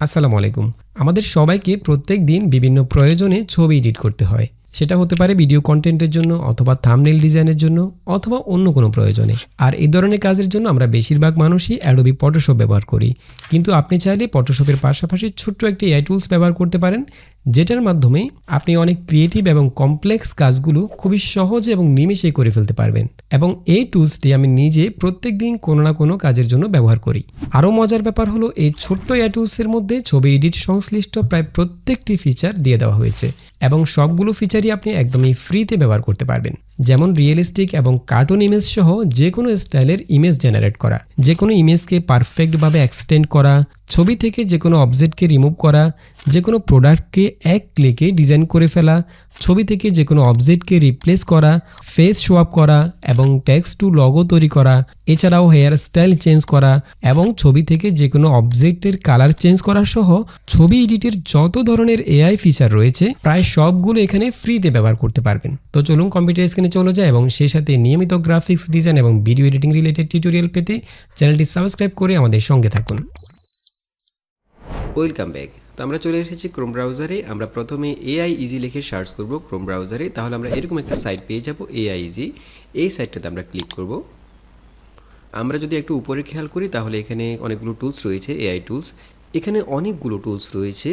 আসসালামু আলাইকুম। আমাদের সবাইকে প্রত্যেক দিন বিভিন্ন প্রয়োজনে ছবি এডিট করতে হয়। সেটা হতে পারে ভিডিও কন্টেন্টের জন্য অথবা থামনেল ডিজাইনের জন্য অথবা অন্য কোনো প্রয়োজনে। আর এই ধরনের কাজের জন্য আমরা বেশিরভাগ মানুষই অ্যাডোবি ফটোশপ ব্যবহার করি। কিন্তু আপনি চাইলে ফটোশপের পাশাপাশি ছোট্ট একটি এআই টুলস ব্যবহার করতে পারেন, যেটার মাধ্যমে আপনি অনেক ক্রিয়েটিভ এবং কমপ্লেক্স কাজগুলো খুবই সহজে এবং নিমেষেই করে ফেলতে পারবেন। এবং এই টুলসটি আমি নিজে প্রত্যেক দিন কোনো না কোনো কাজের জন্য ব্যবহার করি। আরও মজার ব্যাপার হলো, এই ছোট্ট এআই টুলসের মধ্যে ছবি এডিট সংশ্লিষ্ট প্রায় প্রত্যেকটি ফিচার দিয়ে দেওয়া হয়েছে। এবং সবগুলো ফিচারই আপনি একদমই ফ্রিতে ব্যবহার করতে পারবেন। যেমন রিয়েলিস্টিক এবং কার্টুন ইমেজ সহ যে কোনো স্টাইলের ইমেজ জেনারেট করা যে কোনো ইমেজকে পারফেক্টভাবে এক্সটেন্ড করা, ছবি থেকে যে কোনো অবজেক্টকে রিমুভ করা যে কোনো প্রোডাক্টকে এক ক্লিকে ডিজাইন করে ফেলা, ছবি থেকে যে কোনো অবজেক্টকে রিপ্লেস করা ফেস সোয়াপ করা এবং টেক্সট টু লগো তৈরি করা, এছাড়াও হেয়ার স্টাইল চেঞ্জ করা এবং ছবি থেকে যে কোনো অবজেক্টের কালার চেঞ্জ করা সহ ছবি এডিটের যত ধরনের এআই ফিচার রয়েছে, প্রায় সবগুলো এখানে ফ্রিতে ব্যবহার করতে পারবেন। তো চলুন কম্পিউটার স্ক্রিনে চলে যায় এবং সেই সাথে নিয়মিত গ্রাফিক্স ডিজাইন এবং ভিডিও এডিটিং রিলেটেড টিউটোরিয়াল পেতে চ্যানেলটি সাবস্ক্রাইব করে আমাদের সঙ্গে থাকুন। ওয়েলকাম ব্যাক তো আমরা চলে এসেছি ক্রোম ব্রাউজারে আমরা প্রথমে এআই ইজি লিখে সার্চ করব ক্রোম ব্রাউজারে তাহলে আমরা এরকম একটা সাইট পেয়ে যাব এআই ইজি এই সাইটটাতে আমরা ক্লিক করব। আমরা যদি একটু উপরে খেয়াল করি, তাহলে এখানে অনেকগুলো টুলস রয়েছে এআই টুলস এখানে অনেকগুলো টুলস রয়েছে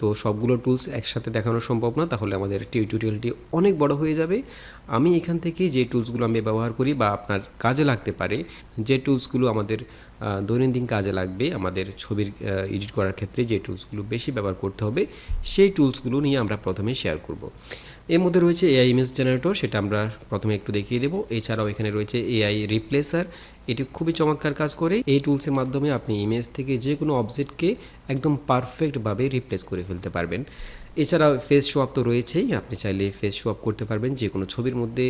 তো সবগুলো টুলস একসাথে দেখানো সম্ভব না, তাহলে আমাদের টিউটোরিয়ালটি অনেক বড় হয়ে যাবে। আমি এখান থেকে যে টুলসগুলো আমি ব্যবহার করি বা আপনার কাজে লাগতে পারে, যে টুলসগুলো আমাদের দৈনন্দিন কাজে লাগবে, আমাদের ছবির এডিট করার ক্ষেত্রে যে টুলসগুলো বেশি ব্যবহার করতে হবে, সেই টুলসগুলো নিয়ে আমরা প্রথমে শেয়ার করব। এর মধ্যে রয়েছে এআই ইমেজ জেনারেটর সেটা আমরা প্রথমে একটু দেখিয়ে দেবো। এছাড়াও এখানে রয়েছে এআই রিপ্লেসার এটি খুবই চমৎকার কাজ করে। এই টুলসের মাধ্যমে আপনি ইমেজ থেকে যে কোনো অবজেক্টকে একদম পারফেক্টভাবে রিপ্লেস করে ফেলতে পারবেন। এছাড়াও ফেস শোয়াপ তো রয়েছেই, আপনি চাইলে ফেস শোয়াপ করতে পারবেন। যে কোনো ছবির মধ্যে।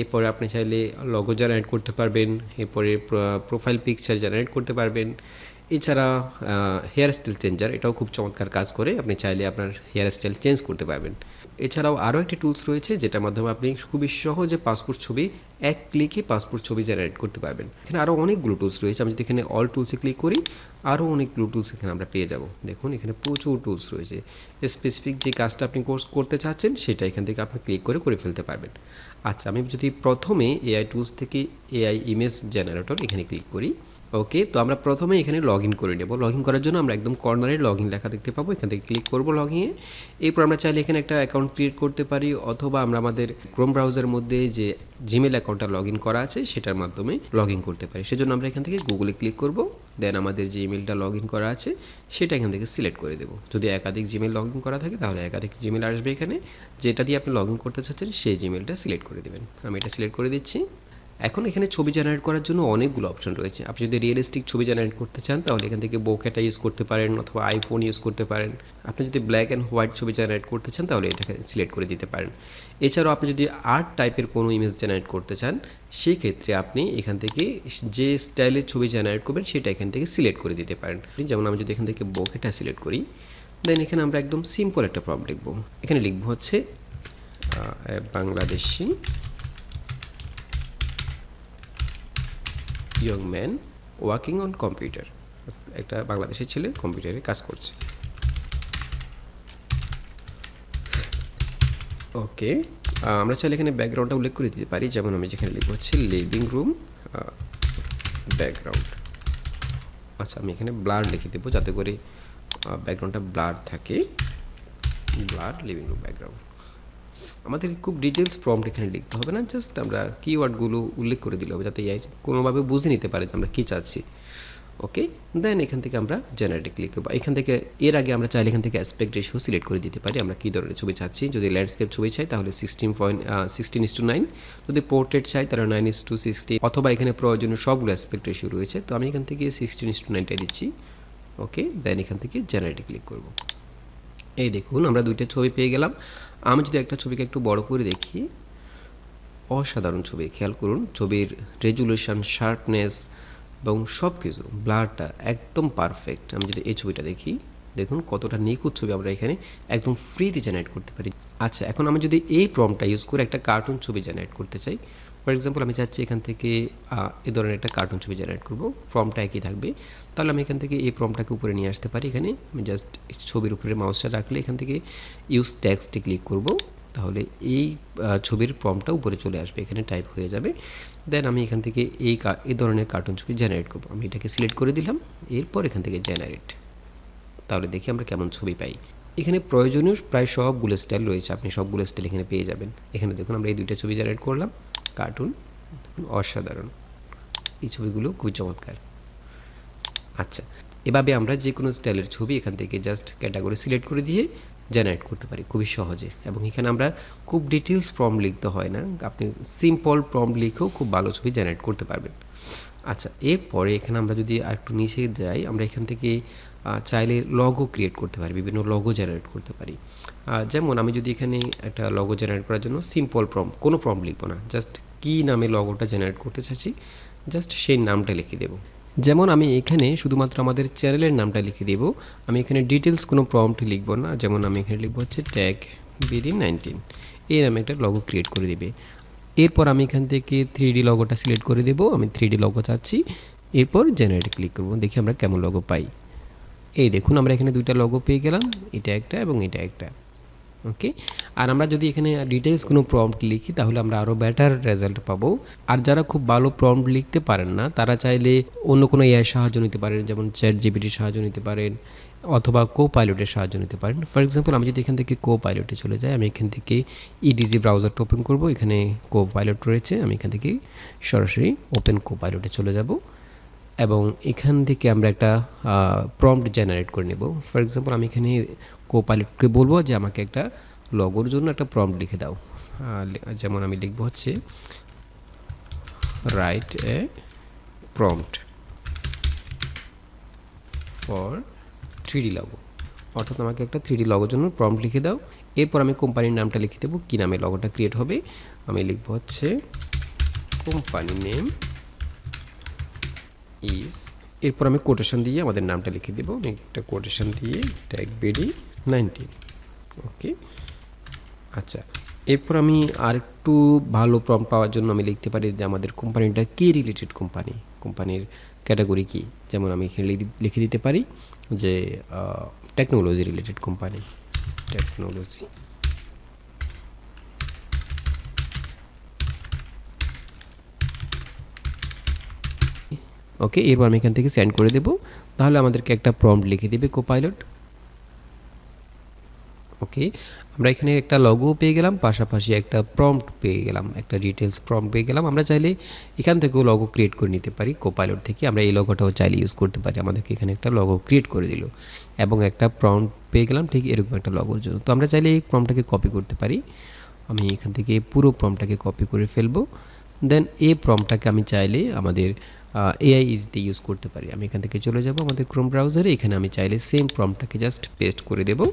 এরপরে আপনি চাইলে লগো জেনারেট করতে পারবেন। এরপরে প্রোফাইল পিকচার জেনারেট করতে পারবেন। এছাড়া হেয়ার স্টাইল চেঞ্জার এটাও খুব চমৎকার কাজ করে। আপনি চাইলে আপনার হেয়ার স্টাইল চেঞ্জ করতে পারবেন। এছাড়াও আরও একটি টুলস রয়েছে, যেটার মাধ্যমে আপনি খুবই সহজে পাসপোর্ট ছবি এক ক্লিকে পাসপোর্ট ছবি জেনারেট করতে পারবেন। এখানে আরও অনেকগুলো টুলস রয়েছে। আমি যদি এখানে অল টুলসে ক্লিক করি আরও অনেকগুলো টুলস এখানে আমরা পেয়ে যাব। দেখুন, এখানে প্রচুর টুলস রয়েছে। স্পেসিফিক যে কাজটা আপনি কোর্স করতে চাচ্ছেন, সেটা এখান থেকে আপনি ক্লিক করে করে ফেলতে পারবেন। আচ্ছা আমি যদি প্রথমে এআই টুলস থেকে এআই ইমেজ জেনারেটর এখানে ক্লিক করি ওকে তো আমরা প্রথমে এখানে লগ ইন করে নেব। লগ ইন করার জন্য আমরা একদম কর্নারে লগ ইন লেখা দেখতে পাবো। এখান থেকে ক্লিক করব লগ ইনে এরপর আমরা চাইলে এখানে একটা অ্যাকাউন্ট ক্রিয়েট করতে পারি, অথবা আমরা আমাদের ক্রোম ব্রাউজার মধ্যে যে জিমেল অ্যাকাউন্টটা লগ ইন করা আছে, সেটার মাধ্যমে লগ ইন করতে পারি। সেজন্য আমরা এখান থেকে গুগলে ক্লিক করব, দেন আমাদের যে ইমেলটা লগ ইন করা আছে, সেটা এখান থেকে সিলেক্ট করে দেবো। যদি একাধিক জিমেল লগ ইন করা থাকে, তাহলে একাধিক জিমেল আসবে এখানে। যেটা দিয়ে আপনি লগ ইন করতে চাচ্ছেন, সেই জিমেলটা সিলেক্ট করে দেবেন। আমি এটা সিলেক্ট করে দিচ্ছি। এখন এখানে ছবি জেনারেট করার জন্য অনেকগুলো অপশন রয়েছে। আপনি যদি রিয়েলিস্টিক ছবি জেনারেট করতে চান, তাহলে এখান থেকে বোকেটা ইউজ করতে পারেন, অথবা আইফোন ইউজ করতে পারেন। আপনি যদি ব্ল্যাক অ্যান্ড হোয়াইট ছবি জেনারেট করতে চান, তাহলে এটাকে সিলেক্ট করে দিতে পারেন। এছাড়াও আপনি যদি আর্ট টাইপের কোনো ইমেজ জেনারেট করতে চান সেই ক্ষেত্রে আপনি এখান থেকে যে স্টাইলের ছবি জেনারেট করবেন, সেটা এখান থেকে সিলেক্ট করে দিতে পারেন। যেমন আমি যদি এখান থেকে বোকেটা সিলেক্ট করি দেন এখানে আমরা একদম সিম্পল একটা প্রবলেম লিখব। এখানে লিখব হচ্ছে Bangladeshi young man working on computer একটা বাংলাদেশের ছেলে কম্পিউটারে কাজ করছে। ওকে আমরা চাইলে এখানে ব্যাকগ্রাউন্ডটা উল্লেখ করে দিতে পারি। যেমন আমি যেখানে লিখব হচ্ছে লিভিং রুম ব্যাকগ্রাউন্ড আচ্ছা আমি এখানে ব্লার লিখে দেবো যাতে করে ব্যাকগ্রাউন্ডটা ব্লার থাকে। ব্লার লিভিং রুম ব্যাকগ্রাউন্ড আমাদের খুব ডিটেলস প্রম্পট এখানে লিখতে হবে না জাস্ট আমরা কিওয়ার্ডগুলো উল্লেখ করে দিলে হবে, যাতে এআই কোনোভাবে বুঝে নিতে পারে যে আমরা কী চাচ্ছি। ওকে দেন এখান থেকে আমরা জেনারেটে ক্লিক করব। এখান থেকে, এর আগে আমরা চাইলে এখান থেকে অ্যাসপেক্ট রেশিও সিলেক্ট করে দিতে পারি। আমরা কী ধরনের ছবি চাচ্ছি? যদি ল্যান্ডস্কেপ ছবি চাই, তাহলে sixteen point sixteen is to nine যদি পোর্ট্রেট চাই, তাহলে নাইন ইস টু সিক্সটি অথবা এখানে প্রয়োজনীয় সবগুলো অ্যাসপেক্ট রেশিও রয়েছে। তো আমি এখান থেকে সিক্সটিন ইস টু নাইনটাই দিচ্ছি। ওকে দেন এখান থেকে জেনারেটে ক্লিক করব। এই দেখুন, আমরা দুইটা ছবি পেয়ে গেলাম। আমি যদি একটা ছবিকে একটু বড় করে দেখি, অসাধারণ ছবি, খেয়াল করুন। ছবির রেজুলেশন শার্পনেস এবং সব কিছু ব্লারটা একদম পারফেক্ট আমি যদি এই ছবিটা দেখি, দেখুন কতটা নিখুঁত ছবি আমরা এখানে একদম ফ্রিতে জেনারেট করতে পারি। আচ্ছা এখন আমি যদি এই প্রমটা ইউজ করে একটা কার্টুন ছবি জেনারেট করতে চাই ফর এক্সাম্পল আমি চাচ্ছি এখান থেকে এ ধরনের একটা কার্টুন ছবি জেনারেট করব ফর্মটা একই থাকবে। তাহলে আমি এখান থেকে এই ফর্মটাকে উপরে নিয়ে আসতে পারি। এখানে আমি জাস্ট ছবির উপরে মাউসটা রাখলে এখান থেকে ইউজ ট্যাক্সটি ক্লিক করব। তাহলে এই ছবির ফর্মটা উপরে চলে আসবে, এখানে টাইপ হয়ে যাবে। দেন আমি এখান থেকে এই এই ধরনের কার্টুন ছবি জেনারেট করব। আমি এটাকে সিলেক্ট করে দিলাম, এরপর এখান থেকে জেনারেট তাহলে দেখি আমরা কেমন ছবি পাই। এখানে প্রয়োজনীয় প্রায় সবগুলো স্টাইল রয়েছে, আপনি সবগুলো স্টাইল এখানে পেয়ে যাবেন। এখানে দেখুন আমরা এই দুইটা ছবি জেনারেট করলাম কার্টুন অসাধারণ। এই ছবিগুলো খুবই চমৎকার। আচ্ছা এভাবে আমরা যে কোনো স্টাইলের ছবি এখান থেকে জাস্ট ক্যাটাগরি সিলেক্ট করে দিয়ে জেনারেট করতে পারি, খুবই সহজে। এবং এখানে আমরা খুব ডিটেলস প্রম লিখতে হয় না, আপনি সিম্পল প্রম লিখেও খুব ভালো ছবি জেনারেট করতে পারবেন। আচ্ছা এরপরে এখানে আমরা যদি আরেকটু নিচে যাই, আমরা এখান থেকে চাইলে লগো ক্রিয়েট করতে পারি, বিভিন্ন লগো জেনারেট করতে পারি। যেমন আমি যদি এখানে একটা লগো জেনারেট করার জন্য সিম্পল প্রম কোনো প্রম লিখব না জাস্ট কী নামে লগোটা জেনারেট করতে চাচ্ছি জাস্ট সেই নামটা লিখে দেবো। যেমন আমি এখানে শুধুমাত্র আমাদের চ্যানেলের নামটা লিখে দেব। আমি এখানে ডিটেলস কোনো প্রম্পট লিখব না। যেমন আমি এখানে লিখব হচ্ছে ট্যাগ বিডি নাইনটিন এই নামে একটা লগো ক্রিয়েট করে দেবে। এরপর আমি এখান থেকে থ্রি ডি লগোটা সিলেক্ট করে দেবো। আমি থ্রি ডি লগো চাচ্ছি। এরপর জেনারেট ক্লিক করব। দেখি আমরা কেমন লগো পাই। এই দেখুন, আমরা এখানে দুইটা লগো পেয়ে গেলাম। এটা একটা এবং এটা একটা। ওকে আর আমরা যদি এখানে ডিটেলস কোনো প্রম্পট লিখি, তাহলে আমরা আরও বেটার রেজাল্ট পাবো। আর যারা খুব ভালো প্রম্পট লিখতে পারেন না, তারা চাইলে অন্য কোনো এআই সাহায্য নিতে পারেন, যেমন চ্যাট জিবিটির সাহায্য নিতে পারেন, অথবা কো পাইলটের সাহায্য নিতে পারেন। ফর এক্সাম্পল আমি যদি এখান থেকে কো পাইলটে চলে যাই, আমি এখান থেকে ইডিজি ব্রাউজারটা ওপেন করব। এখানে কো পাইলট রয়েছে, আমি এখান থেকে সরাসরি ওপেন কো পাইলটে চলে যাব। এবং এখান থেকে আমরা একটা প্রম্পট জেনারেট করে নেব। ফর এক্সাম্পল আমি এখানে কো পাইলটকে বলব যে আমাকে একটা লগোর জন্য একটা প্রম্পট লিখে দাও। যেমন আমি লিখব হচ্ছে write a prompt for three D logo অর্থাৎ আমাকে একটা থ্রি ডি লগোর জন্য প্রম্পট লিখে দাও। এরপর আমি কোম্পানির নামটা লিখে দেবো। কী নামে লগোটা ক্রিয়েট হবে? আমি লিখব হচ্ছে কোম্পানি নেম ইজ এরপর আমি কোটেশন দিয়ে আমাদের নামটা লিখে দেবো। আমি একটা কোটেশন দিয়ে ট্যাগ বেডি নাইনটিন ওকে? আচ্ছা এরপর আমি আর একটু ভালো প্রম পাওয়ার জন্য আমি লিখতে পারি যে আমাদের কোম্পানিটা কি রিলেটেড কোম্পানি কোম্পানির ক্যাটাগরি কি? যেমন আমি এখানে লিখে- লিখে দিতে পারি যে technology related company technology okay এরপর আমি এখান থেকে সেন্ড করে দেব। তাহলে আমাদেরকে একটা প্রম্পট লিখে দেবে কোপাইলট ওকে আমরা এখানে একটা লগো পেয়ে গেলাম, পাশাপাশি একটা প্রম্পট পেয়ে গেলাম, একটা ডিটেলস প্রম্পট পেয়ে গেলাম। আমরা চাইলে এখান থেকেও লগো ক্রিয়েট করে নিতে পারি কোপাইলট থেকে। আমরা এই লগোটাও চাইলে ইউজ করতে পারি। আমাদেরকে এখানে একটা লগো ক্রিয়েট করে দিল এবং একটা প্রম্পট পেয়ে গেলাম, ঠিক এরকম একটা লগোর জন্য। তো আমরা চাইলে এই প্রম্পটটাকে কপি করতে পারি। আমি এখান থেকে পুরো প্রম্পটটাকে কপি করে ফেলব। দেন এই প্রম্পটটাকে আমি চাইলে আমাদের এআই ইজিতে ইউজ করতে পারি। আমি এখান থেকে চলে যাব আমাদের ক্রোম ব্রাউজারে এখানে আমি চাইলে সেম প্রম্পটটাকে জাস্ট পেস্ট করে দেবো।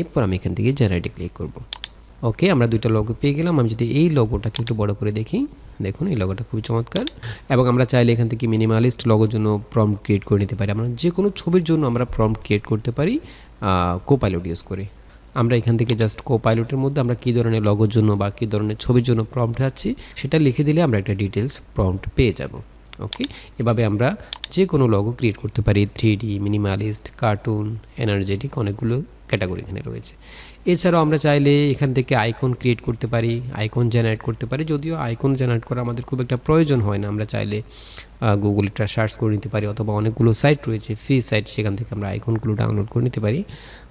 এরপর আমি এখান থেকে জেনারেটে ক্লিক করব। ওকে আমরা দুইটা লগো পেয়ে গেলাম। আমি যদি এই লগোটাকে একটু বড় করে দেখি, দেখুন, এই লগোটা খুবই চমৎকার। এবং আমরা চাইলে এখান থেকে মিনিমালিস্ট লগোর জন্য প্রম্পট ক্রিয়েট করে নিতে পারি। আমরা যে কোনো ছবির জন্য আমরা প্রম্পট ক্রিয়েট করতে পারি কোপাইলট ইউজ করে। আমরা এখান থেকে জাস্ট কো পাইলটের মধ্যে আমরা কী ধরনের লগোর জন্য বা কী ধরনের ছবির জন্য প্রম্পট আছি, সেটা লিখে দিলে আমরা একটা ডিটেলস প্রম্পট পেয়ে যাব। ওকে এভাবে আমরা যে কোনো লগো ক্রিয়েট করতে পারি three D minimalist cartoon energetic অনেকগুলো ক্যাটাগরি এখানে রয়েছে। এছাড়াও আমরা চাইলে এখান থেকে আইকন ক্রিয়েট করতে পারি আইকন জেনারেট করতে পারি, যদিও আইকন জেনারেট করা আমাদের খুব একটা প্রয়োজন হয় না। আমরা চাইলে গুগলটা সার্চ করে নিতে পারি, অথবা অনেকগুলো সাইট রয়েছে ফ্রি সাইট সেখান থেকে আমরা আইকনগুলো ডাউনলোড করে নিতে পারি।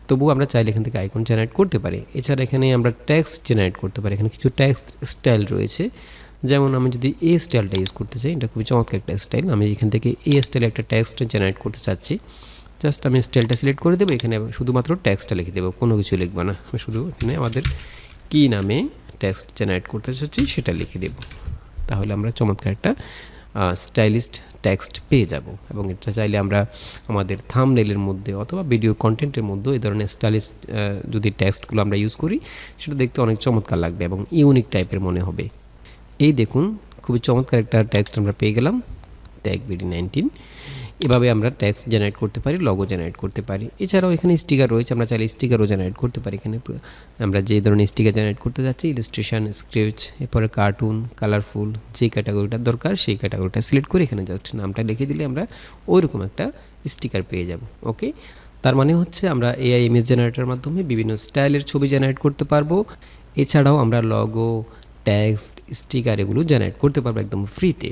তবুও আমরা চাইলে এখান থেকে আইকন জেনারেট করতে পারি। এছাড়া এখানে আমরা ট্যাক্স জেনারেট করতে পারি। এখানে কিছু ট্যাক্স স্টাইল রয়েছে। যেমন আমি যদি এ স্টাইলটা ইউজ করতে চাই, এটা খুবই চমৎকার একটা স্টাইল আমি এখান থেকে এ স্টাইলে একটা ট্যাক্সটা জেনারেট করতে চাচ্ছি। জাস্ট আমি স্টাইলটা সিলেক্ট করে দেবো, এখানে শুধুমাত্র ট্যাক্সটা লিখে দেবো, কোনো কিছু লিখব না। আমি শুধু এখানে আমাদের কী নামে ট্যাক্স জেনারেট করতে চাচ্ছি, সেটা লিখে দেবো। তাহলে আমরা চমৎকার একটা স্টাইলিস্ট টেক্সট পেয়ে যাব। এবং এটা চাইলে আমরা আমাদের থামনেলের মধ্যে অথবা ভিডিও কন্টেন্টের মধ্যে এই ধরনের স্টাইলিশ যদি টেক্সটগুলো আমরা ইউজ করি, সেটা দেখতে অনেক চমৎকার লাগবে এবং ইউনিক টাইপের মনে হবে। এই দেখুন, খুবই চমৎকার একটা টেক্সট আমরা পেয়ে গেলাম ট্যাগ বিডি নাইনটিন এভাবে আমরা ট্যাক্স জেনারেট করতে পারি লগো জেনারেট করতে পারি। এছাড়াও এখানে স্টিকার রয়েছে, আমরা চাইলে স্টিকারও জেনারেট করতে পারি এখানে। আমরা যে ধরনের স্টিকার জেনারেট করতে যাচ্ছি ইলাস্ট্রেশন স্ক্রেচ এরপরে কার্টুন কালারফুল যে ক্যাটাগরিটা দরকার, সেই ক্যাটাগরিটা সিলেক্ট করে এখানে জাস্ট নামটা লিখে দিলে আমরা ওইরকম একটা স্টিকার পেয়ে যাব ওকে তার মানে হচ্ছে আমরা এআই ইমেজ জেনারেটরের মাধ্যমে বিভিন্ন স্টাইলের ছবি জেনারেট করতে পারব। এছাড়াও আমরা লগো ট্যাক্সট স্টিকার এগুলো জেনারেট করতে পারব একদম ফ্রিতে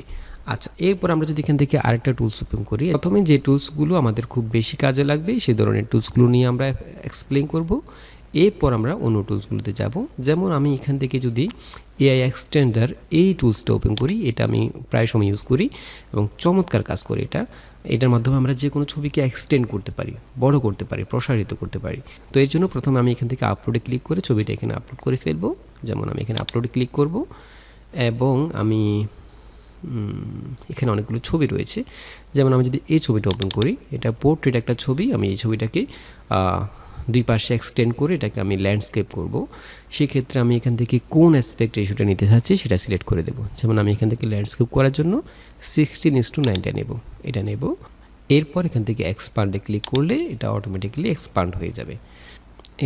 আচ্ছা এরপর আমরা যদি এখান থেকে আরেকটা টুলস ওপেন করি, প্রথমে যে টুলসগুলো আমাদের খুব বেশি কাজে লাগবে সেই ধরনের টুলসগুলো নিয়ে আমরা এক্সপ্লেন করব। এরপর আমরা অন্য টুলসগুলোতে যাব। যেমন আমি এখান থেকে যদি এআই এক্সটেন্ডার এই টুলসটা ওপেন করি, এটা আমি প্রায় সময় ইউজ করি এবং চমৎকার কাজ করে এটা। এটার মাধ্যমে আমরা যে কোনো ছবিকে এক্সটেন্ড করতে পারি, বড় করতে পারি, প্রসারিত করতে পারি। তো এর জন্য প্রথমে আমি এখান থেকে আপলোডে ক্লিক করে ছবিটা এখানে আপলোড করে ফেলব। যেমন আমি এখানে আপলোডে ক্লিক করব এবং আমি এখানে অনেকগুলো ছবি রয়েছে। যেমন আমি যদি এই ছবিটা ওপেন করি, এটা পোর্ট্রেট একটা ছবি, আমি এই ছবিটাকে দুই পাশে এক্সটেন্ড করে এটাকে আমি ল্যান্ডস্কেপ করব। সেক্ষেত্রে আমি এখান থেকে কোন অ্যাসপেক্ট রেশিওটা নিতে চাচ্ছি সেটা সিলেক্ট করে দেবো। যেমন আমি এখান থেকে ল্যান্ডস্কেপ করার জন্য সিক্সটিন ইস টু নাইনটা নেব। এটা নেব। এরপর এখান থেকে এক্সপান্ডে ক্লিক করলে এটা অটোমেটিক্যালি এক্সপান্ড হয়ে যাবে।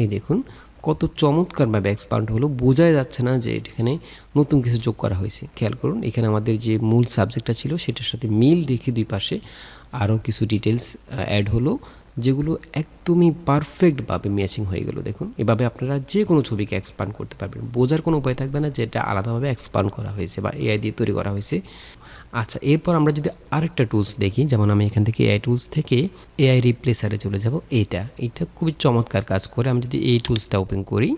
এই দেখুন কত চমৎকারভাবে এক্সপান্ড হলো। বোঝাই যাচ্ছে না যে এখানে নতুন কিছু যোগ করা হয়েছে। খেয়াল করুন, এখানে আমাদের যে মূল সাবজেক্টটা ছিল, সেটার সাথে মিল রেখে দুই পাশে আরও কিছু ডিটেলস অ্যাড হলো, যেগুলো একদমই পারফেক্টভাবে ম্যাচিং হয়ে গেলো। দেখুন, এভাবে আপনারা যে কোনো ছবিকে এক্সপান্ড করতে পারবেন। বোঝার কোনো উপায় থাকবে না যে এটা আলাদাভাবে এক্সপান্ড করা হয়েছে বা এআই দিয়ে তৈরি করা হয়েছে। আচ্ছা এরপর আমরা যদি আরেকটা টুলস দেখি, যেমন আমি এখান থেকে এআই টুলস থেকে এআই রিপ্লেসারে চলে যাব, এইটা। এইটা খুবই চমৎকার কাজ করে। আমি যদি এই টুলসটা ওপেন করি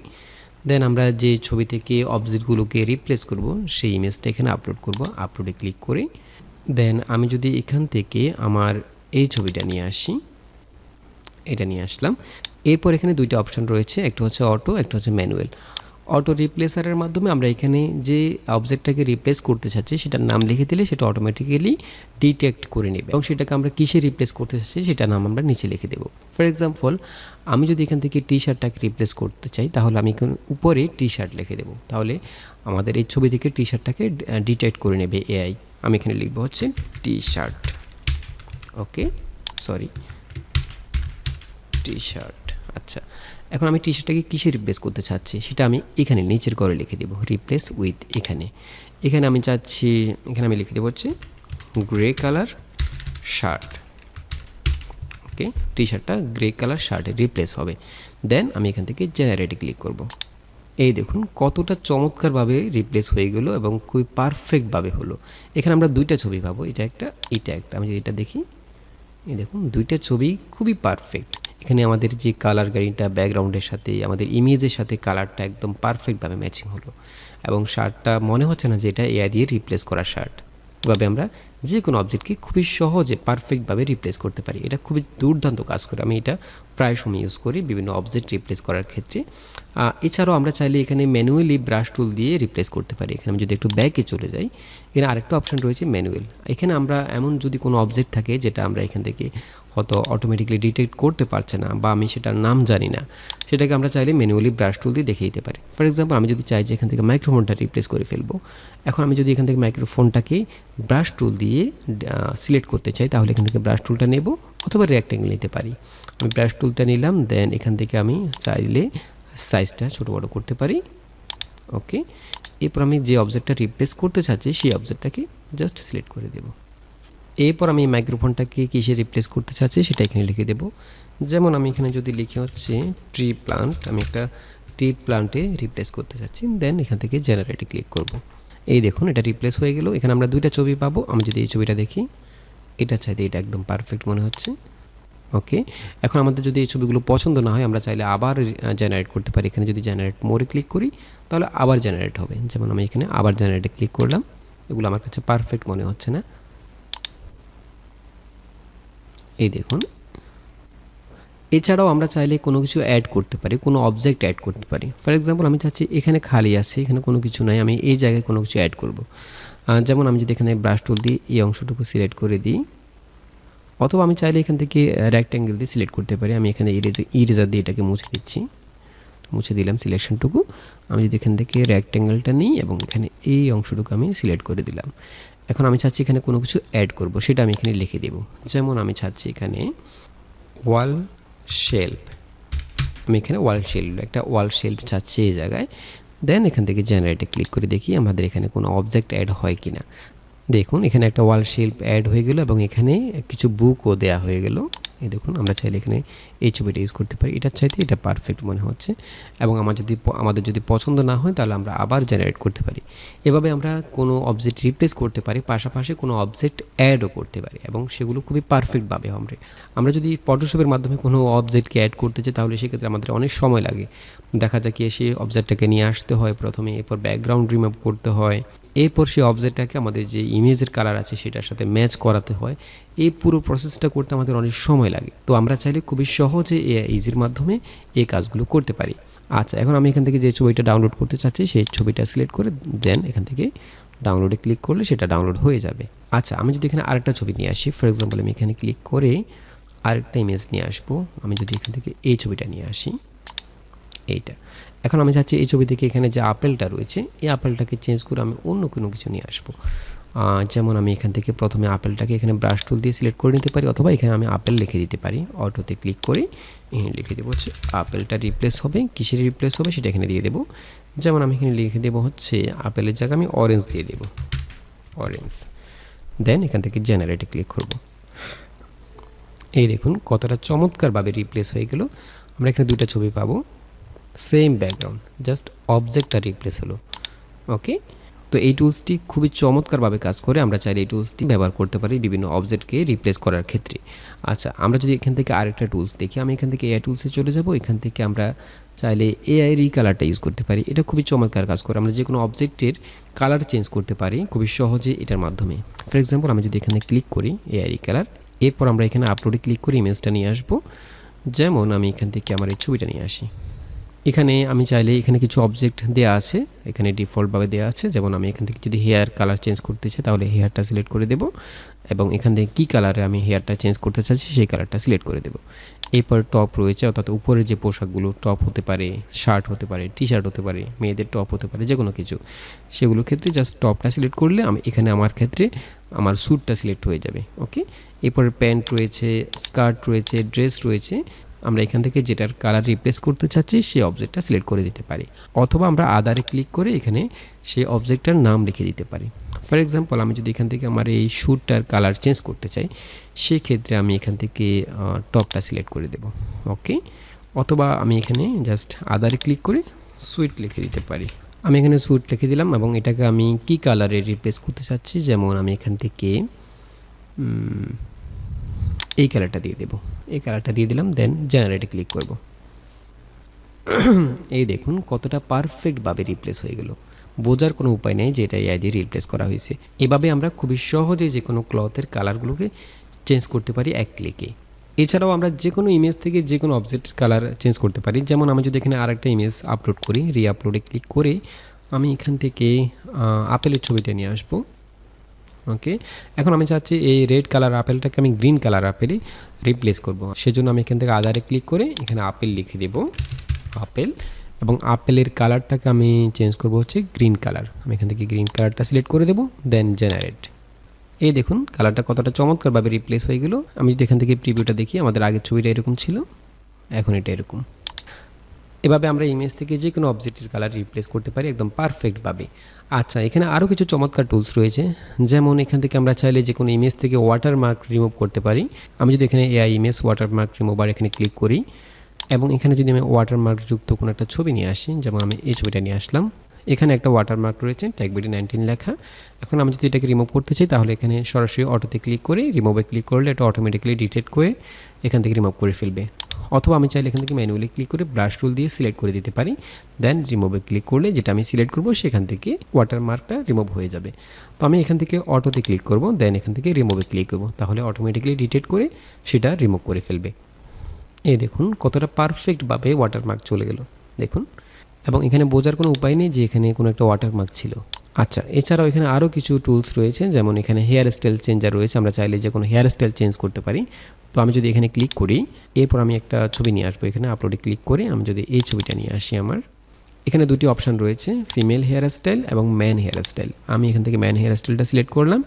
দেন আমরা যে ছবি থেকে অবজেক্টগুলোকে রিপ্লেস করব, সেই ইমেজটা এখানে আপলোড করব। আপলোডে ক্লিক করে দেন আমি যদি এখান থেকে আমার এই ছবিটা নিয়ে আসি, এটা নিয়ে আসলাম। এরপর এখানে দুইটা অপশন রয়েছে। একটা হচ্ছে অটো একটা হচ্ছে ম্যানুয়াল অটো রিপ্লেসারের মাধ্যমে আমরা এখানে যে অবজেক্টটাকে রিপ্লেস করতে চাচ্ছি, সেটার নাম লিখে দিলে সেটা অটোমেটিক্যালি ডিটেক্ট করে নেবে। এবং সেটাকে আমরা কিসে রিপ্লেস করতে চাচ্ছি সেটা নাম আমরা নিচে লিখে দেবো। ফর এক্সাম্পল আমি যদি এখান থেকে টি শার্টটাকে রিপ্লেস করতে চাই, তাহলে আমি উপরে টি শার্ট লিখে দেবো। তাহলে আমাদের এই ছবি থেকে টি শার্টটাকে ডিটেক্ট করে নেবে এআই আমি এখানে লিখব হচ্ছে T shirt okay sorry T shirt আচ্ছা। এখন আমি টি শার্টটাকে কিসে রিপ্লেস করতে চাচ্ছি? সেটা আমি এখানে নিচের করে লিখে দেবো রিপ্লেস উইথ এখানে। এখানে আমি চাচ্ছি, এখানে আমি লিখে দেবো হচ্ছে grey colour shirt okay T শার্টটা গ্রে কালার শার্টে রিপ্লেস হবে। দেন আমি এখান থেকে জেনারেটে ক্লিক করব। এই দেখুন, কতটা চমৎকারভাবে রিপ্লেস হয়ে গেলো এবং খুবই পারফেক্টভাবে হলো। এখানে আমরা দুইটা ছবি পাবো, এটা একটা এটা একটা। আমি যদি এটা দেখি, এই দেখুন, দুইটা ছবি খুবই পারফেক্ট এখানে আমাদের যে কালার গাড়িটা ব্যাকগ্রাউন্ডের সাথে, আমাদের ইমেজের সাথে কালারটা একদম পারফেক্টভাবে ম্যাচিং হলো। এবং শার্টটা মনে হচ্ছে না যে এটা এআই দিয়ে রিপ্লেস করা শার্ট এভাবে আমরা যে কোনো অবজেক্টকে খুবই সহজে পারফেক্টভাবে রিপ্লেস করতে পারি। এটা খুবই দুর্দান্ত কাজ করে। আমি এটা প্রায় সময় ইউজ করি বিভিন্ন অবজেক্ট রিপ্লেস করার ক্ষেত্রে। এছাড়াও আমরা চাইলে এখানে ম্যানুয়ালি ব্রাশ টুল দিয়ে রিপ্লেস করতে পারি। এখানে আমি যদি একটু ব্যাকে চলে যাই, এখানে আরেকটা অপশন রয়েছে ম্যানুয়াল এখানে আমরা এমন যদি কোনো অবজেক্ট থাকে যেটা আমরা এখান থেকে হয়তো অটোমেটিকলি ডিটেক্ট করতে পারছে না বা আমি সেটার নাম জানি না, সেটাকে আমরা চাইলে ম্যানুয়ালি ব্রাশ টুল দিয়ে দেখিয়ে দিতে পারি। ফর এক্সাম্পল আমি যদি চাই যে এখান থেকে মাইক্রোফোনটা রিপ্লেস করে ফেলব এখন আমি যদি এখান থেকে মাইক্রোফোনটাকে ব্রাশ টুল দিয়ে সিলেক্ট করতে চাই, তাহলে এখান থেকে ব্রাশ টুলটা নেব অথবা রেক্টেঙ্গেল নিতে পারি। আমি ব্রাশ টুলটা নিলাম দেন এখান থেকে আমি চাইলে সাইজটা ছোটো বড়ো করতে পারি। ওকে এরপর আমি যে অবজেক্টটা রিপ্লেস করতে চাচ্ছি, সেই অবজেক্টটাকে জাস্ট সিলেক্ট করে দেবো। এরপর আমি মাইক্রোফোনটাকে কিসে রিপ্লেস করতে চাচ্ছি, সেটা এখানে লিখে দেবো। যেমন আমি এখানে যদি লিখে হচ্ছে ট্রি প্লান্ট আমি একটা ট্রি প্লান্টে রিপ্লেস করতে চাচ্ছি দেন এখান থেকে জেনারেটে ক্লিক করব। এই দেখুন, এটা রিপ্লেস হয়ে গেল। এখানে আমরা দুইটা ছবি পাবো। আমি যদি এই ছবিটা দেখি এটা চাইতে এটা একদম পারফেক্ট মনে হচ্ছে। ওকে এখন আমাদের যদি এই ছবিগুলো পছন্দ না হয়, আমরা চাইলে আবার জেনারেট করতে পারি। এখানে যদি জেনারেট মোরে ক্লিক করি, তাহলে আবার জেনারেট হবে। যেমন আমি এখানে আবার জেনারেটে ক্লিক করলাম। এগুলো আমার কাছে পারফেক্ট মনে হচ্ছে না। এই দেখুন এছাড়াও আমরা চাইলে কোনো কিছু অ্যাড করতে পারি, কোনো অবজেক্ট অ্যাড করতে পারি। ফর এক্সাম্পল আমি চাচ্ছি এখানে খালি আছে, এখানে কোনো কিছু নাই, আমি এই জায়গায় কোনো কিছু অ্যাড করব। যেমন আমি যদি এখানে ব্রাশ টুল দিই এই অংশটুকু সিলেক্ট করে দিই, অথবা আমি চাইলে এখান থেকে র্যাক্ট্যাঙ্গেল দিয়ে সিলেক্ট করতে পারি। আমি এখানে ইরেজার দিয়ে এটাকে মুছে দিচ্ছি। মুছে দিলাম সিলেকশনটুকু আমি যদি এখান থেকে র্যাক্ট্যাঙ্গেলটা নিই এবং এখানে এই অংশটুকু আমি সিলেক্ট করে দিলাম। এখন আমি চাচ্ছি এখানে কোনো কিছু অ্যাড করব, সেটা আমি এখানে লিখে দেব। যেমন আমি চাচ্ছি এখানে, ওয়াল শেল্ফ আমি এখানে ওয়াল শেল্প একটা ওয়াল শেল্প চাচ্ছি এই জায়গায়। দেন এখান থেকে জেনারেটে ক্লিক করে দেখি আমাদের এখানে কোনো অবজেক্ট অ্যাড হয় কি না দেখুন, এখানে একটা ওয়াল শেল্ফ অ্যাড হয়ে গেল এবং এখানে কিছু বুকও দেয়া হয়ে গেল। এই দেখুন, আমরা চাইলে এখানে এই ছবিটা ইউজ করতে পারি। এটার চাইতে এটা পারফেক্ট মনে হচ্ছে এবং আমার যদি আমাদের যদি পছন্দ না হয়, তাহলে আমরা আবার জেনারেট করতে পারি। এভাবে আমরা কোনো অবজেক্ট রিপ্লেস করতে পারি, পাশাপাশি কোনো অবজেক্ট অ্যাডও করতে পারি এবং সেগুলো খুবই পারফেক্টভাবে আমরা আমরা যদি ফটোশপের মাধ্যমে কোনো অবজেক্টকে অ্যাড করতে চাই, তাহলে সেক্ষেত্রে আমাদের অনেক সময় লাগে। দেখা যায় কি সেই অবজেক্টটাকে নিয়ে আসতে হয় প্রথমে, এরপর ব্যাকগ্রাউন্ড রিমুভ করতে হয়। এরপর সেই অবজেক্টটাকে আমাদের যে ইমেজের কালার আছে সেটার সাথে ম্যাচ করাতে হয়। এই পুরো প্রসেসটা করতে আমাদের অনেক সময় লাগে। তো আমরা চাইলে খুবই সহজে এ ইজির মাধ্যমে এই কাজগুলো করতে পারি। আচ্ছা এখন আমি এখান থেকে যে ছবিটা ডাউনলোড করতে চাচ্ছি, সেই ছবিটা সিলেক্ট করে দেন এখান থেকে ডাউনলোডে ক্লিক করলে সেটা ডাউনলোড হয়ে যাবে। আচ্ছা আমি যদি এখানে আরেকটা ছবি নিয়ে আসি ফর এক্সাম্পল আমি এখানে ক্লিক করে আরেকটা ইমেজ নিয়ে আসব। আমি যদি এখান থেকে এই ছবিটা নিয়ে আসি, এইটা। এখন আমি চাচ্ছি এই ছবি থেকে এখানে যে আপেলটা রয়েছে, এই আপেলটাকে চেঞ্জ করে আমি অন্য কোনো কিছু নিয়ে আসব। যেমন আমি এখান থেকে প্রথমে আপেলটাকে এখানে ব্রাশ টুল দিয়ে সিলেক্ট করে নিতে পারি অথবা এখানে আমি আপেল লিখে দিতে পারি। অটোতে ক্লিক করে এখানে লিখে দেবো হচ্ছে আপেলটা রিপ্লেস হবে। কিসের রিপ্লেস হবে সেটা এখানে দিয়ে দেবো। যেমন আমি এখানে লিখে দেবো হচ্ছে আপেলের জায়গায় আমি অরেঞ্জ দিয়ে দেবো। অরেঞ্জ দেন এখান থেকে জেনারেটে ক্লিক করব। এই দেখুন কতটা চমৎকারভাবে রিপ্লেস হয়ে গেল। আমরা এখানে দুইটা ছবি পাবো। সেম ব্যাকগ্রাউন্ড জাস্ট অবজেক্টটা রিপ্লেস হলো ওকে তো এই টুলসটি খুবই চমৎকারভাবে কাজ করে, আমরা চাইলে এই টুলসটি ব্যবহার করতে পারি বিভিন্ন অবজেক্টকে রিপ্লেস করার ক্ষেত্রে। আচ্ছা আমরা যদি এখান থেকে আরেকটা টুলস দেখি, আমি এখান থেকে এআই টুলসে চলে যাব, এখান থেকে আমরা চাইলে এআই রি কালারটা ইউজ করতে পারি। এটা খুবই চমৎকার কাজ করে, আমরা যে কোনো অবজেক্টের কালার চেঞ্জ করতে পারি, খুবই সহজে এটার মাধ্যমে। ফর এক্সাম্পল আমি যদি এখানে ক্লিক করি এআই রি কালার এরপর আমরা এখানে আপলোডে ক্লিক করে ইমেজটা নিয়ে আসব। যেমন আমি এখান থেকে আমার এই ছবিটা নিয়ে আসি। এখানে আমি চাইলে এখানে কিছু অবজেক্ট দেওয়া আছে, এখানে ডিফল্টভাবে দেওয়া আছে। যেমন আমি এখান থেকে যদি হেয়ার কালার চেঞ্জ করতে চাই, তাহলে হেয়ারটা সিলেক্ট করে দেব এবং এখান থেকে কী কালারে আমি হেয়ারটা চেঞ্জ করতে চাচ্ছি, সেই কালারটা সিলেক্ট করে দেব। এরপর টপ রয়েছে, অর্থাৎ উপরে যে পোশাকগুলো টপ হতে পারে শার্ট হতে পারে টি শার্ট হতে পারে, মেয়েদের টপ হতে পারে যে কোনো কিছু। সেগুলোর ক্ষেত্রে জাস্ট টপটা সিলেক্ট করলে আমি এখানে আমার ক্ষেত্রে আমার স্যুটটা সিলেক্ট হয়ে যাবে ওকে এরপরে প্যান্ট রয়েছে স্কার্ট রয়েছে ড্রেস রয়েছে আমরা এখান থেকে যেটার কালার রিপ্লেস করতে চাচ্ছি, সেই অবজেক্টটা সিলেক্ট করে দিতে পারি। অথবা আমরা আদারে ক্লিক করে এখানে সেই অবজেক্টটার নাম লিখে দিতে পারি। ফর এক্সাম্পল আমি যদি এখান থেকে আমার এই শ্যুটটার কালার চেঞ্জ করতে চাই, সেক্ষেত্রে আমি এখান থেকে টপটা সিলেক্ট করে দেব। ওকে অথবা আমি এখানে জাস্ট আদারে ক্লিক করে সুইট লিখে দিতে পারি। আমি এখানে সুইট লিখে দিলাম এবং এটাকে আমি কি কালারে রিপ্লেস করতে চাচ্ছি, যেমন আমি এখান থেকে এই কালারটা দিয়ে দেবো। এই কালারটা দিয়ে দিলাম দেন জেনারেটে ক্লিক করব। এই দেখুন কতটা পারফেক্টভাবে রিপ্লেস হয়ে গেল। বোঝার কোনো উপায় নেই যে এটা এআই দিয়ে রিপ্লেস করা হয়েছে। এভাবে আমরা খুবই সহজে যে কোনো ক্লথের কালারগুলোকে চেঞ্জ করতে পারি এক ক্লিকে এছাড়াও আমরা যে কোনো ইমেজ থেকে যে কোনো অবজেক্টের কালার চেঞ্জ করতে পারি। যেমন আমি যদি এখানে আরেকটা ইমেজ আপলোড করি রি আপলোডে ক্লিক করে আমি এখান থেকে আপেলের ছবিটা নিয়ে আসব। ওকে এখন আমি চাচ্ছি এই রেড কালার আপেলটাকে আমি গ্রিন কালার আপেলে রিপ্লেস করব। সেজন্য আমি এখান থেকে আদারে ক্লিক করে এখানে আপেল লিখে দেব। আপেল এবং আপেলের কালারটাকে আমি চেঞ্জ করব হচ্ছে গ্রিন কালার আমি এখান থেকে গ্রিন কালারটা সিলেক্ট করে দেব দেন জেনারেট এই দেখুন কালারটা কতটা চমৎকারভাবে রিপ্লেস হয়ে গেল। আমি যদি এখান থেকে প্রিভিউটা দেখি, আমাদের আগের ছবিটা এরকম ছিল। এখন এটা এরকম। এভাবে আমরা ইমেজ থেকে যে কোনো অবজেক্টের কালার রিপ্লেস করতে পারি একদম পারফেক্টভাবে আচ্ছা এখানে আরও কিছু চমৎকার টুলস রয়েছে। যেমন এখান থেকে আমরা চাইলে যে কোনো ইমেজ থেকে ওয়াটারমার্ক রিমুভ করতে পারি। আমি যদি এখানে এআই ইমেজ ওয়াটারমার্ক রিমুভার এখানে ক্লিক করি এবং এখানে যদি আমি ওয়াটারমার্ক যুক্ত কোনো একটা ছবি নিয়ে আসি, যেমন আমি এই ছবিটা নিয়ে আসলাম। এখানে একটা ওয়াটারমার্ক রয়েছে ট্যাগবিডি নাইনটিন লেখা। এখন আমি যদি এটাকে রিমুভ করতে চাই, তাহলে এখানে সরাসরি অটোতে ক্লিক করে রিমুভে ক্লিক করলে এটা অটোমেটিক্যালি ডিটেক্ট করে এখান থেকে রিমুভ করে ফেলবে। অথবা আমি চাইলে এখান থেকে ম্যানুয়ালি ক্লিক করে ব্রাশ টুল দিয়ে সিলেক্ট করে দিতে পারি। দেন রিমুভে ক্লিক করলে যেটা আমি সিলেক্ট করব সেখান থেকে ওয়াটারমার্কটা রিমুভ হয়ে যাবে। তো আমি এখান থেকে অটোতে ক্লিক করব দেন এখান থেকে রিমুভে ক্লিক করব। তাহলে অটোমেটিক্যালি ডিটেক্ট করে সেটা রিমুভ করে ফেলবে। এই দেখুন কতটা পারফেক্টভাবে ওয়াটারমার্ক চলে গেল। দেখুন। এবং এখানে বোঝার কোনো উপায় নেই যে এখানে কোনো একটা ওয়াটারমার্ক ছিল। আচ্ছা এছাড়াও এখানে আরও কিছু টুলস রয়েছে। যেমন এখানে হেয়ার স্টাইল চেঞ্জার রয়েছে। আমরা চাইলে যে কোনো হেয়ার স্টাইল চেঞ্জ করতে পারি। তো আমি যদি এখানে ক্লিক করি, এরপর আমি একটা ছবি নিয়ে আসব এখানে আপলোডে ক্লিক করে আমি যদি এই ছবিটা নিয়ে আসি আমার, এখানে দুটি অপশান রয়েছে ফিমেল হেয়ার স্টাইল এবং ম্যান হেয়ার স্টাইল আমি এখান থেকে ম্যান হেয়ার স্টাইলটা সিলেক্ট করলাম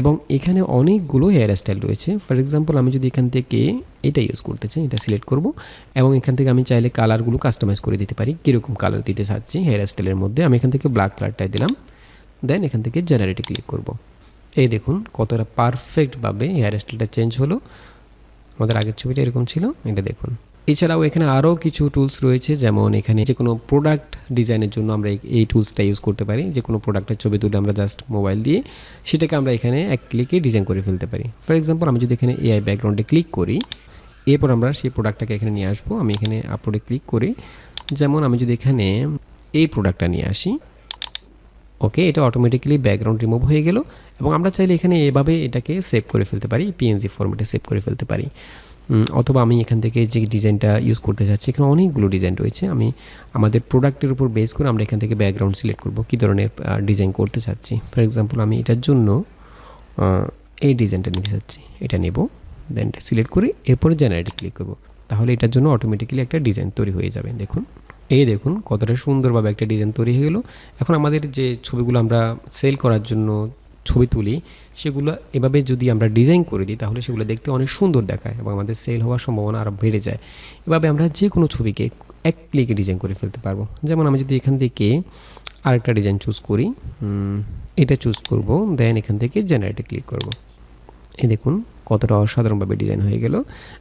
এবং এখানে অনেকগুলো হেয়ার স্টাইল রয়েছে। ফর এক্সাম্পল আমি যদি এখান থেকে এটা ইউজ করতে চাই, এটা সিলেক্ট করব এবং এখান থেকে আমি চাইলে কালারগুলো কাস্টমাইজ করে দিতে পারি। কীরকম কালার দিতে চাচ্ছি হেয়ার স্টাইলের মধ্যে, আমি এখান থেকে ব্ল্যাক কালারটাই দিলাম। দেন এখান থেকে জেনারেটে ক্লিক করব। এই দেখুন, কতটা পারফেক্টভাবে হেয়ার স্টাইলটা চেঞ্জ হলো। আমাদের আগের ছবিটা এরকম ছিল, এটা দেখুন। এছাড়াও এখানে আরও কিছু টুলস রয়েছে, যেমন এখানে যে কোনো প্রোডাক্ট ডিজাইনের জন্য আমরা এই- টুলসটা ইউজ করতে পারি। যে কোনো প্রোডাক্টের ছবি তুলে আমরা জাস্ট মোবাইল দিয়ে সেটাকে আমরা এখানে এক ক্লিকে ডিজাইন করে ফেলতে পারি। ফর এক্সাম্পল আমি যদি এখানে এআই ব্যাকগ্রাউন্ডে ক্লিক করি, এরপর আমরা সেই প্রোডাক্টটাকে এখানে নিয়ে আসব। আমি এখানে আপলোডে ক্লিক করি। যেমন আমি যদি এখানে এই প্রোডাক্টটা নিয়ে আসি ওকে, এটা অটোমেটিক্যালি ব্যাকগ্রাউন্ড রিমুভ হয়ে গেল এবং আমরা চাইলে এখানে এভাবে এটাকে সেভ করে ফেলতে পারি পিএনজি ফরম্যাটে সেভ করে ফেলতে পারি। অথবা আমি এখান থেকে যে ডিজাইনটা ইউজ করতে চাচ্ছি, এখানে অনেকগুলো ডিজাইন রয়েছে। আমি আমাদের প্রোডাক্টের উপর বেস করে আমরা এখান থেকে ব্যাকগ্রাউন্ড সিলেক্ট করব, কী ধরনের ডিজাইন করতে চাচ্ছি। ফর এক্সাম্পল আমি এটার জন্য এই ডিজাইনটা নিতে চাচ্ছি। এটা নেব দেন সিলেক্ট করে এরপরে জেনারেটে ক্লিক করব। তাহলে এটার জন্য অটোমেটিক্যালি একটা ডিজাইন তৈরি হয়ে যাবে, দেখুন। এই দেখুন কতটা সুন্দরভাবে একটা ডিজাইন তৈরি হয়ে গেলো। এখন আমাদের যে ছবিগুলো আমরা সেল করার জন্য ছবি তুলি, সেগুলো এভাবে যদি আমরা ডিজাইন করে দিই, তাহলে সেগুলো দেখতে অনেক সুন্দর দেখায় এবং আমাদের সেল হওয়ার সম্ভাবনা আরও বেড়ে যায়। এভাবে আমরা যে কোনো ছবিকে এক ক্লিকে ডিজাইন করে ফেলতে পারব। যেমন আমি যদি এখান থেকে আরেকটা ডিজাইন চুজ করি এটা চুজ করব দেন এখান থেকে জেনারেটে ক্লিক করব। এই দেখুন কতটা অসাধারণভাবে ডিজাইন হয়ে গেল।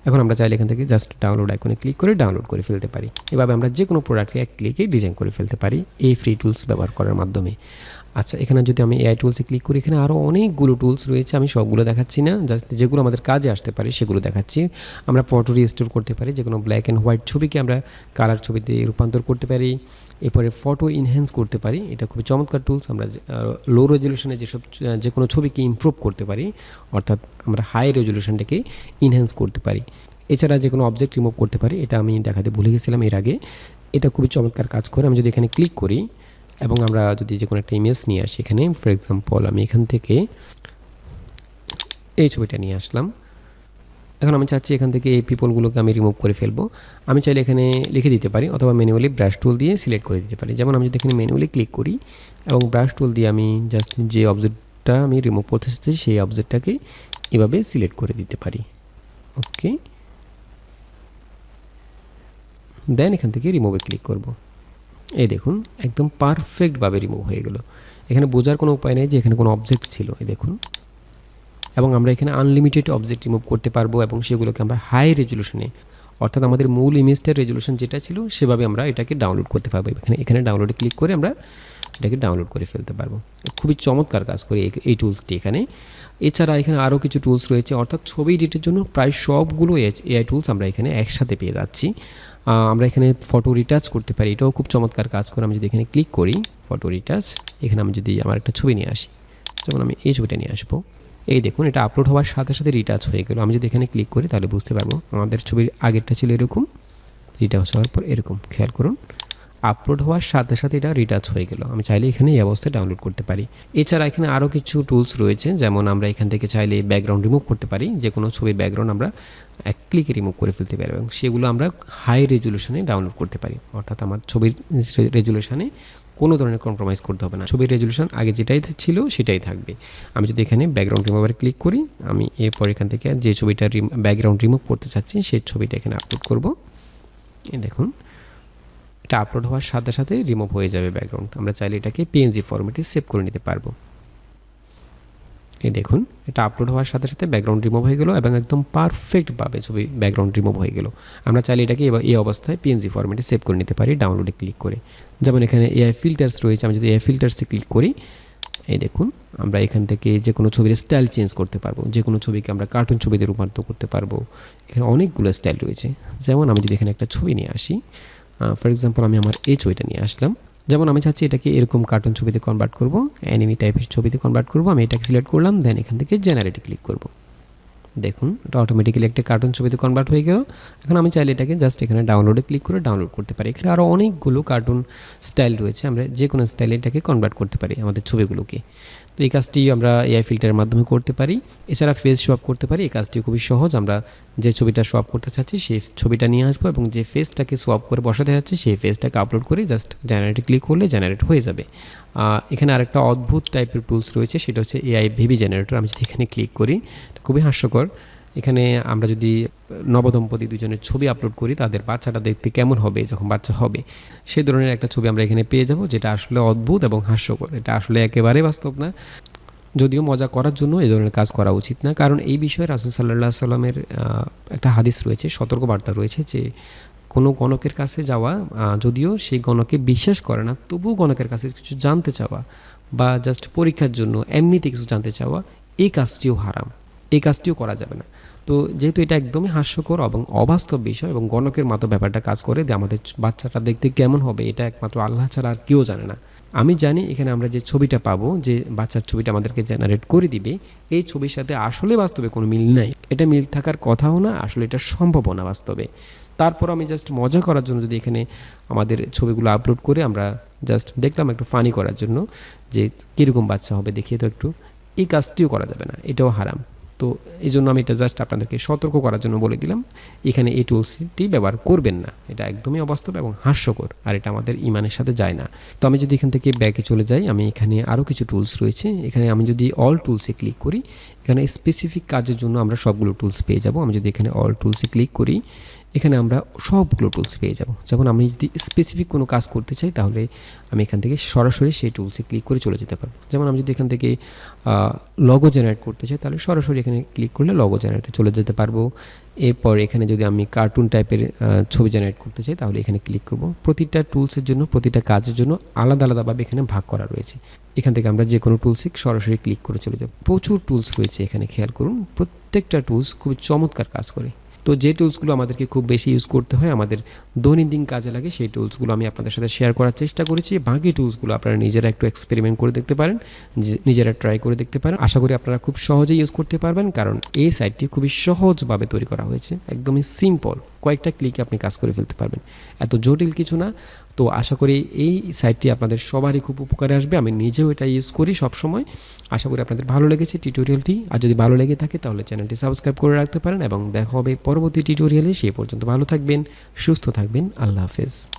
এখন আমরা চাইলে এখান থেকে জাস্ট ডাউনলোড আইকনে ক্লিক করে ডাউনলোড করে ফেলতে পারি। এভাবে আমরা যে কোনো প্রোডাক্টকে এক ক্লিকে ডিজাইন করে ফেলতে পারি, এই ফ্রি টুলস ব্যবহার করার মাধ্যমে। আচ্ছা এখানে যদি আমি এআই টুলসে ক্লিক করি, এখানে আরও অনেকগুলো টুলস রয়েছে, আমি সবগুলো দেখাচ্ছি না জাস্ট যেগুলো আমাদের কাজে আসতে পারে, সেগুলো দেখাচ্ছি। আমরা ফটো রিস্টোর করতে পারি যে কোনো ব্ল্যাক অ্যান্ড হোয়াইট ছবিকে আমরা কালার ছবিতে রূপান্তর করতে পারি। এরপরে ফটো ইনহ্যান্স করতে পারি, এটা খুবই চমৎকার টুলস আমরা লো রেজলিউশনে যেসব যে কোনো ছবিকে ইমপ্রুভ করতে পারি, অর্থাৎ আমরা হাই রেজলিউশনটাকে ইনহ্যান্স করতে পারি। এছাড়া যে কোনো অবজেক্ট রিমুভ করতে পারি, এটা আমি দেখাতে ভুলে গেছিলাম এর আগে। এটা খুবই চমৎকার কাজ করে, আমি যদি এখানে ক্লিক করি এবং আমরা যদি যে কোনো একটা ইমেজ নিয়ে আসি এখানে ফর এক্সাম্পল আমি এখান থেকে এই ছবিটা নিয়ে আসলাম। এখন আমি চাচ্ছি এখান থেকে এই পিপলগুলোকে আমি রিমুভ করে ফেলব। আমি চাইলে এখানে লিখে দিতে পারি অথবা ম্যানুয়ালি ব্রাশ টুল দিয়ে সিলেক্ট করে দিতে পারি। যেমন আমি যদি এখানে ম্যানুয়ালি ক্লিক করি এবং ব্রাশ টুল দিয়ে আমি জাস্ট যে অবজেক্টটা আমি রিমুভ করতে চাচ্ছি, সেই অবজেক্টটাকে এভাবে সিলেক্ট করে দিতে পারি। ওকে দেন এখান থেকে রিমুভে ক্লিক করব। এই দেখুন, একদম পারফেক্টভাবে রিমুভ হয়ে গেল। এখানে বোঝার কোনো উপায় নেই যে এখানে কোনো অবজেক্ট ছিল, এই দেখুন। এবং আমরা এখানে আনলিমিটেড অবজেক্ট রিমুভ করতে পারব এবং সেগুলোকে আমরা হাই রেজলিউশনে অর্থাৎ আমাদের মূল ইমেজটার রেজলিউশন যেটা ছিল, সেভাবে আমরা এটাকে ডাউনলোড করতে পারব। এখানে এখানে ডাউনলোডে ক্লিক করে আমরা এটাকে ডাউনলোড করে ফেলতে পারব। খুবই চমৎকার কাজ করে এই- টুলসটি এখানে। এছাড়া এখানে আরও কিছু টুলস রয়েছে, অর্থাৎ ছবি এডিটের জন্য প্রায় সবগুলো এআই টুলস আমরা এখানে একসাথে পেয়ে যাচ্ছি। আমরা এখানে ফটো রিটাচ করতে পারি। এটাও খুব চমৎকার কাজ করে। আমি যদি এখানে ক্লিক করি ফটো রিটাচ এখানে আমি যদি আমার একটা ছবি নিয়ে আসি, যেমন আমি এই ছবিটা নিয়ে আসব। এই দেখুন, এটা আপলোড হওয়ার সাথে সাথে রিটাচ হয়ে গেল। আমি যদি এখানে ক্লিক করি, তাহলে বুঝতে পারব আমাদের ছবির আগেরটা ছিল এরকম রিটাচ হওয়ার পর এরকম। খেয়াল করুন আপলোড হওয়ার সাথে সাথে এটা রিটাচ হয়ে গেল। আমি চাইলে এখানে এই অবস্থায় ডাউনলোড করতে পারি। এছাড়া এখানে আরও কিছু টুলস রয়েছে, যেমন আমরা এখান থেকে চাইলে ব্যাকগ্রাউন্ড রিমুভ করতে পারি। যে কোনো ছবির ব্যাকগ্রাউন্ড আমরা এক ক্লিকে রিমুভ করে ফেলতে পারি এবং সেগুলো আমরা হাই রেজুলেশনে ডাউনলোড করতে পারি। অর্থাৎ আমার ছবির রেজলিউশনে কোনো ধরনের কম্প্রোমাইজ করতে হবে না। ছবির রেজলিউশন আগে যেটাই ছিল সেটাই থাকবে। আমি যদি এখানে ব্যাকগ্রাউন্ড রিমুভারে ক্লিক করি, আমি এরপর এখান থেকে যে ছবিটা ব্যাকগ্রাউন্ড রিমুভ করতে চাচ্ছি সেই ছবিটা এখানে আপলোড করব। দেখুন। এটা আপলোড হওয়ার সাথে সাথে রিমুভ হয়ে যাবে ব্যাকগ্রাউন্ড আমরা চাইলে এটাকে পিএনজি ফরম্যাটে সেভ করে নিতে পারব। এই দেখুন, এটা আপলোড হওয়ার সাথে সাথে ব্যাকগ্রাউন্ড রিমুভ হয়ে গেল এবং একদম পারফেক্টভাবে ছবি ব্যাকগ্রাউন্ড রিমুভ হয়ে গেল। আমরা চাইলে এটাকে এবার এই অবস্থায় পিএনজি ফরম্যাটে সেভ করে নিতে পারি ডাউনলোডে ক্লিক করে। যেমন এখানে এআই ফিল্টার্স রয়েছে, আমি যদি এআই ফিল্টার্সে ক্লিক করি, এই দেখুন, আমরা এখান থেকে যে কোনো ছবির স্টাইল চেঞ্জ করতে পারব। যে কোনো ছবিকে আমরা কার্টুন ছবিতে রূপান্তর করতে পারব। এখানে অনেকগুলো স্টাইল রয়েছে। যেমন আমি যদি এখানে একটা ছবি নিয়ে আসি ফর এক্সাম্পল আমি আমার এই ছবিটা নিয়ে আসলাম। যেমন আমি চাচ্ছি এটাকে এরকম কার্টুন ছবিতে কনভার্ট করব অ্যানিমি টাইপের ছবিতে কনভার্ট করব, আমি এটাকে সিলেক্ট করলাম দেন এখান থেকে জেনারেটে ক্লিক করব। দেখুন, এটা অটোমেটিক্যালি একটা কার্টুন ছবিতে কনভার্ট হয়ে গেল। এখন আমি চাইলে এটাকে জাস্ট এখানে ডাউনলোডে ক্লিক করে ডাউনলোড করতে পারি। এখানে আরও অনেকগুলো কার্টুন স্টাইল রয়েছে, আমরা যে কোনো স্টাইলে এটাকে কনভার্ট করতে পারি আমাদের ছবিগুলোকে। তো এই কাজটি আমরা এআই ফিল্টারের মাধ্যমে করতে পারি। এছাড়া ফেস সোয়াপ করতে পারি। এই কাজটি খুবই সহজ। আমরা যে ছবিটা সোয়াপ করতে চাচ্ছি, সেই ছবিটা নিয়ে আসব এবং যে ফেসটাকে সোয়াপ করে বসাতে চাচ্ছি সেই ফেসটাকে আপলোড করে জাস্ট জেনারেটে ক্লিক করলে জেনারেট হয়ে যাবে। এখানে আরেকটা অদ্ভুত টাইপের টুলস রয়েছে। সেটা হচ্ছে এআই ভিভি জেনারেটর আমি যদি এখানে ক্লিক করি, খুবই হাস্যকর। এখানে আমরা যদি নবদম্পতি দুজনের ছবি আপলোড করি, তাদের বাচ্চাটা দেখতে কেমন হবে, যখন বাচ্চা হবে সেই ধরনের একটা ছবি আমরা এখানে পেয়ে যাব, যেটা আসলে অদ্ভুত এবং হাস্যকর। এটা আসলে একেবারে বাস্তব না। যদিও মজা করার জন্য এই ধরনের কাজ করা উচিত না, কারণ এই বিষয়ে রাসুল সাল্লাহ সাল্লামের একটা হাদিস রয়েছে, সতর্কবার্তা রয়েছে যে, কোনো গণকের কাছে যাওয়া যদিও সেই গণকে বিশ্বাস করে না, তবুও গণকের কাছে কিছু জানতে চাওয়া বা জাস্ট পরীক্ষার জন্য এমনিতে কিছু জানতে চাওয়া, এই কাজটিও হারাম, এই কাজটিও করা যাবে না। তো যেহেতু এটা একদমই হাস্যকর এবং অবাস্তব বিষয় এবং গণকের মতো ব্যাপারটা কাজ করে যে আমাদের বাচ্চাটা দেখতে কেমন হবে, এটা একমাত্র আল্লাহ ছাড়া আর কেউ জানে না। আমি জানি এখানে আমরা যে ছবিটা পাবো, যে বাচ্চার ছবিটা আমাদেরকে জেনারেট করে দিবে, এই ছবির সাথে আসলে বাস্তবে কোনো মিল নাই। এটা মিল থাকার কথাও না, আসলে এটা সম্ভবও না বাস্তবে। তারপর আমি জাস্ট মজা করার জন্য যদি এখানে আমাদের ছবিগুলো আপলোড করে আমরা জাস্ট দেখলাম একটু ফানি করার জন্য যে কীরকম বাচ্চা হবে, দেখিয়ে তো একটু। এই কাজটিও করা যাবে না, এটাও হারাম। তো এই জন্য আমি এটা জাস্ট আপনাদেরকে সতর্ক করার জন্য বলে দিলাম, এখানে এই টুলসটি ব্যবহার করবেন না। এটা একদমই অবাস্তব এবং হাস্যকর, আর এটা আমাদের ইমানের সাথে যায় না। তো আমি যদি এখান থেকে ব্যাকে চলে যাই, আমি এখানে আরও কিছু টুলস রয়েছে। এখানে আমি যদি অল টুলসে ক্লিক করি, এখানে স্পেসিফিক কাজের জন্য আমরা সবগুলো টুলস পেয়ে যাব। আমি যদি এখানে অল টুলসে ক্লিক করি এখানে আমরা সবগুলো টুলস পেয়ে যাব। যখন আমি যদি স্পেসিফিক কোনো কাজ করতে চাই, তাহলে আমি এখান থেকে সরাসরি সেই টুলসে ক্লিক করে চলে যেতে পারব। যেমন আমি যদি এখান থেকে লগো জেনারেট করতে চাই, তাহলে সরাসরি এখানে ক্লিক করলে লগো জেনারেটে চলে যেতে পারব। এরপর এখানে যদি আমি কার্টুন টাইপের ছবি জেনারেট করতে চাই, তাহলে এখানে ক্লিক করব। প্রতিটা টুলসের জন্য, প্রতিটা কাজের জন্য আলাদা আলাদাভাবে এখানে ভাগ করা রয়েছে। এখান থেকে আমরা যে কোনো টুলসে সরাসরি ক্লিক করে চলে যাব। প্রচুর টুলস রয়েছে এখানে, খেয়াল করুন। প্রত্যেকটা টুলস খুবই চমৎকার কাজ করে। তো যে টুলসগুলো আমাদেরকে খুব বেশি ইউজ করতে হয়, আমাদের দৈনন্দিন কাজে লাগে, সেই টুলসগুলো আমি আপনাদের সাথে শেয়ার করার চেষ্টা করেছি। বাকি টুলসগুলো আপনারা নিজেরা একটু এক্সপেরিমেন্ট করে দেখতে পারেন নিজেরা ট্রাই করে দেখতে পারেন। আশা করি আপনারা খুব সহজেই ইউজ করতে পারবেন, কারণ এই সাইটটি খুবই সহজভাবে তৈরি করা হয়েছে, একদমই সিম্পল কয়েকটা ক্লিকে আপনি কাজ করে ফেলতে পারবেন। এত জটিল কিছু না তো আশা করি এই সাইটটি আপনাদের সবারই খুব উপকারে আসবে। আমি নিজেও এটা ইউজ করি সবসময়। আশা করি আপনাদের ভালো লেগেছে টিউটোরিয়ালটি। আর যদি ভালো লেগে থাকে তাহলে চ্যানেলটি সাবস্ক্রাইব করে রাখতে পারেন এবং দেখা হবে পরবর্তী টিউটোরিয়ালে। সে পর্যন্ত ভালো থাকবেন, সুস্থ থাকবেন। আল্লাহ হাফেজ।